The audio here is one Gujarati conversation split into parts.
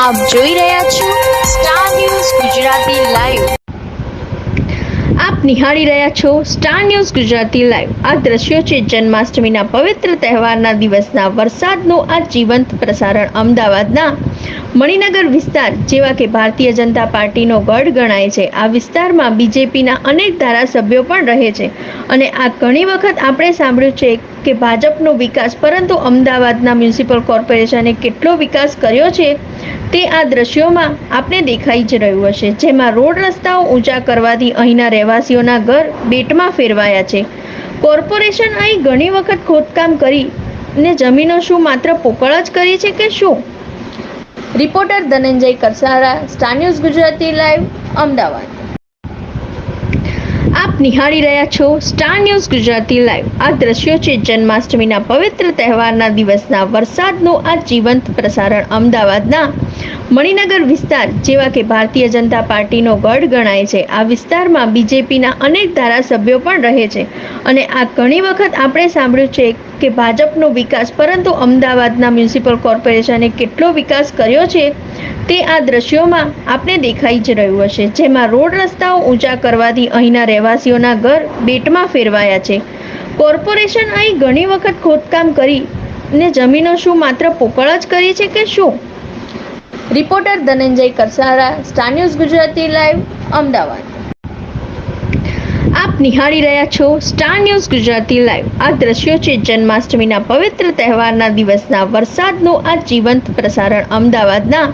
આપ જોઈ રહ્યા છો સ્ટાર ન્યૂઝ ગુજરાતી લાઈવ આપ નિહાળી રહ્યા છો સ્ટાર ન્યૂઝ ગુજરાતી લાઈવ આ દ્રશ્યો છે જન્માષ્ટમીના પવિત્ર તહેવારના દિવસના વરસાદનું આ જીવંત પ્રસારણ અમદાવાદના મણિનગર વિસ્તાર, જેવા કે ભારતીય જનતા પાર્ટીનો ગઢ ગણાય છે. આ વિસ્તારમાં બીજેપીના અનેક ધારાસભ્યો પણ રહે છે. અને આ ઘણી વખત આપણે સાંભળ્યું છે કે ભાજપનો વિકાસ, પરંતુ અમદાવાદના મ્યુનિસિપલ કોર્પોરેશને કેટલો વિકાસ કર્યો છે તે આ દ્રશ્યોમાં આપને દેખાઈ જ રહ્યું હશે. જેમાં રોડ રસ્તાઓ ઊંચા કરવાથી અહીંના રહેવાસીઓના ઘર બેટમાં ફેરવાયા છે. કોર્પોરેશન અહીં ઘણી વખત ખોદકામ કરી ને જમીનો શું માત્ર પોકળ જ કરી છે કે શું? Reporter Dhananjay Karsara, star news Gujarati live, Ahmedabad. આપ નિહાળી રહ્યા છો સ્ટાર ન્યૂઝ ગુજરાતી લાઈવ આ દ્રશ્યો છે જન્માષ્ટમીના પવિત્ર તહેવારના દિવસના વરસાદનું આ જીવંત પ્રસારણ અમદાવાદના મણિનગર વિસ્તાર જેવા કે ભારતીય જનતા પાર્ટીનો ગઢ ગણાય છે. આ વિસ્તારમાં બીજેપીના અનેક ધારાસભ્યો પણ રહે છે અને આ ઘણી વખત આપણે સાંભળ્યું છે કે ભાજપનો વિકાસ પરંતુ અમદાવાદના મ્યુનિસિપલ કોર્પોરેશને કેટલો વિકાસ કર્યો છે તે આ દ્રશ્યોમાં આપને દેખાઈ જ રહ્યું હશે, જેમાં રોડ રસ્તાઓ ઊંચા કરવાથી અહીંના રહેવાસીઓના ઘર બેટમાં ફેરવાયા છે. કોર્પોરેશન અહીં ઘણી વખત ખોદકામ કરી ને જમીનો શું માત્ર પોકળ જ કરી છે કે શું? Reporter Dhananjay Karsara, star news Gujarati live, Ahmedabad. આપ નિહાળી રહ્યા છો સ્ટાર ન્યૂઝ ગુજરાતી લાઈવ. આ દ્રશ્યો છે જન્માષ્ટમીના પવિત્ર તહેવારના દિવસના વરસાદનું આ જીવંત પ્રસારણ અમદાવાદના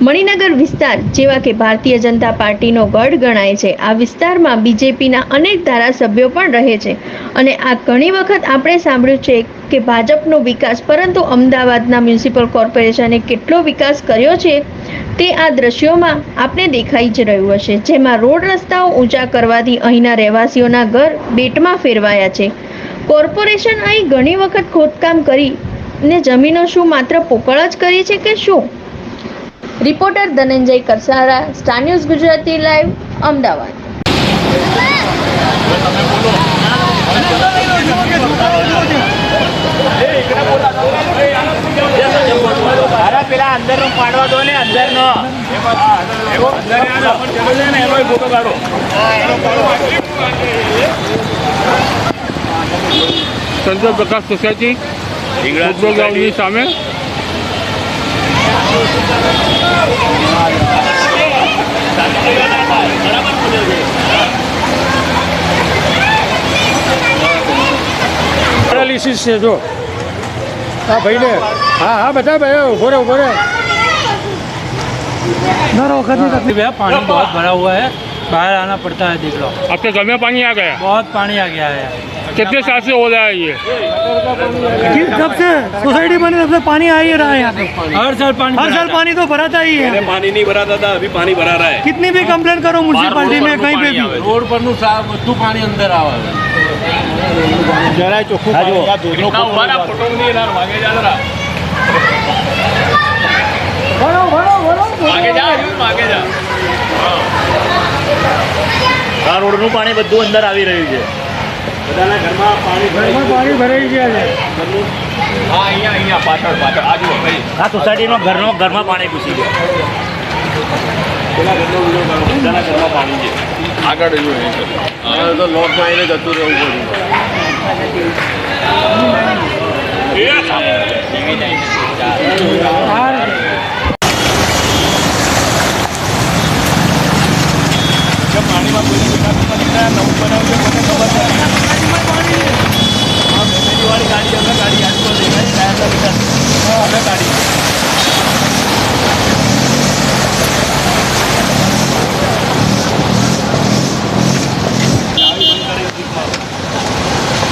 મણિનગર વિસ્તાર જેવા કે ભારતીય જનતા પાર્ટીનો ગઢ ગણાય છે. આ વિસ્તારમાં બીજેપીના અનેક ધારાસભ્યો પણ રહે છે અને આ ઘણી વખત આપણે સાંભળ્યું છે કે ભાજપનો વિકાસ, પરંતુ અમદાવાદના મ્યુનિસિપલ કોર્પોરેશને કેટલો વિકાસ કર્યો છે તે આ દ્રશ્યોમાં આપણે દેખાઈ જ રહ્યું હશે. જેમાં રોડ રસ્તાઓ ઊંચા કરવાથી અહીંના રહેવાસીઓના ઘર બેટમાં ફેરવાયા છે. કોર્પોરેશન અહીં ઘણી વખત ખોદકામ કરી ને જમીનો શું માત્ર પોકળ જ કરી છે કે શું? Reporter Dhananjay Karsara star news Gujarati live Ahmedabad. અરે પેલા અંદર નો પાડવા દો ને અંદર નો સંજય પ્રકાશ સોસાયટી. સામે. પેરાલિસિસ છે જો હા ભાઈને હા હા બધા ભાઈ ઉભો રહે ઉભો રહે દર વખતની તકલીફ है पानी बहुत भरा हुआ है बाहर आना पड़ता है देख लो आपके घर में पानी आ गया बहुत पानी आ गया है कितने साल से हो रहा है ये कि- जब से सोसाइटी बनी तब से पानी आ ही रहा है यहाँ पे हर साल पानी हर साल पानी तो भराता ही है पानी नहीं भरा था अभी पानी भरा रहा है कितनी भी कंप्लेन करो म्यूनसिपालिटी में कहीं पे भी રોડ પરનું સા- બધું પાણી અંદર આવે જરાય ચોખ્ખું મારા ફોટો નહીં યાર વાગે જા જરા વાગે જા હજુ વાગે જા આ રોડનું પાણી બધું અંદર આવી રહ્યું છે. બધાના ઘરમાં પાણી ઘરમાં પાણી ભરાઈ ગયા છે. હા અહીંયા અહીંયા પાછળ પાછળ. આ જુઓ આ સોસાયટીમાં ઘરનો ઘરમાં પાણી ઘૂસી ગયું. બધાના ઘરમાં પાણી છે. આગળ જો તો લોટમાં આવીને જતું રહેવું પડ્યું પાણીમાં કોઈ વિકાસમાં નીકળ્યા નવું બનાવ્યું મને ખબર નથી હા ફેમિલીવાળી ગાડી અમે ગાડી આજુબાજુ દેખાય ટાયરના લીધા અમે ગાડી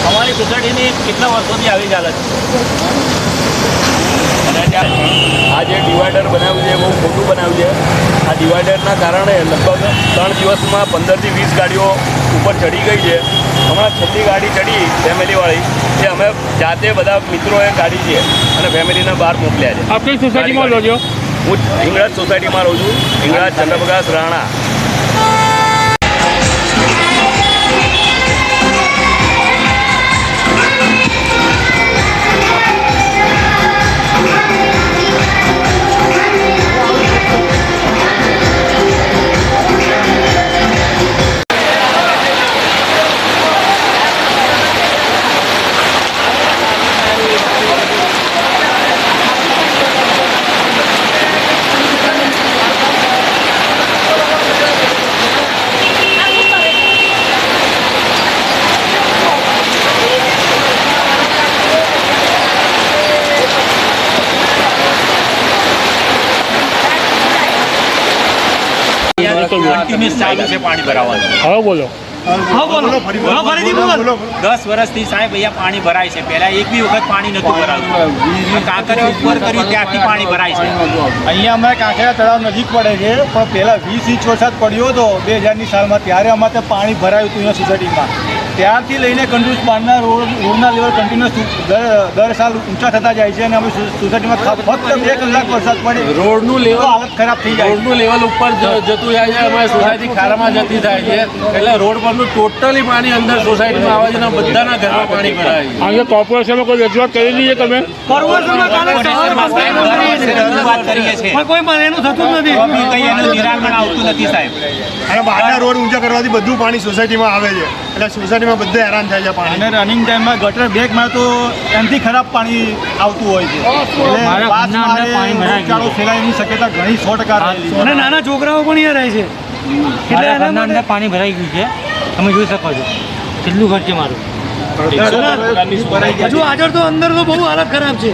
અમારી સોસાયટીની કેટલા આવી અને આ જે ડિવાઈડર બનાવ્યું છે એ બહુ મોટું બનાવ્યું છે. આ ડિવાઈડરના કારણે લગભગ ત્રણ દિવસમાં પંદરથી વીસ ગાડીઓ ઉપર ચડી ગઈ છે. હમણાં છઠ્ઠી ગાડી ચડી ફેમિલીવાળી. એ અમે જાતે બધા મિત્રોએ કાઢી છે અને ફેમિલીને બહાર મોકલ્યા છે. આપણી સોસાયટીમાં રહો હું હિંગળાજ સોસાયટીમાં રહું છું. હિંગળાજ ચંદ્રપ્રકાશ રાણા. પાણી ભરાવાનું હવે બોલો. દસ વર્ષથી સાહેબ અહીંયા પાણી ભરાય છે. પહેલા એક બી વખત પાણી નતું ભરાતું. કાંકરિયા ઉપર કર્યું ત્યાંથી પાણી ભરાય છે. અહીંયા અમારે કાંકરિયા તળાવ નજીક પડે છે પણ પેલા વીસ ઇંચ વરસાદ પડ્યો હતો બે હજારની સાલમાં. ત્યારે અમારે પાણી ભરાયું હતું અહીંયા સોસાયટીમાં ત્યારથી લઈને કંડુસ બારના રોડ રોડના લેવલ કન્ટિન્યુઅસ દર દર સાલ ઊંચા થતા જાય છે અને અમે સોસાયટીમાં ફક્ત બે કલાક વરસાદ પડે. રોડનું લેવલ હાલત ખરાબ થઈ જાય. રોડનું લેવલ ઉપર જતું જાય છે. અમારી સોસાયટી ખારામાં જતી થાય છે. એટલે રોડ પરનું ટોટલી પાણી અંદર સોસાયટીમાં આવે છે અને બધાના ઘરમાં પાણી ભરાય છે. આજે કોર્પોરેશનમાં કોઈ રજૂઆત કરેલી છે તમે? કોઈ એનું થતું જ નથી. કંઈ એનું નિરાકરણ આવતું નથી સાહેબ. અને બહારના રોડ ઊંચા કરવાથી બધું પાણી સોસાયટીમાં આવે છે. એટલે સોસાયટીમાં બધે હેરાન થાય છે પાણી. અને રનિંગ ટાઈમમાં ગટર બેગમાં તો એનાથી ખરાબ પાણી આવતું હોય છે. એટલે ફેલાયની શક્યતા ઘણી સો ટકા અને નાના છોકરાઓ પણ અહીંયા રહે છે. એટલે અંદર પાણી ભરાઈ ગયું છે. તમે જોઈ શકો છો. કેટલું ઘર છે મારું હજુ આગળ તો અંદર તો બહુ હાલત ખરાબ છે.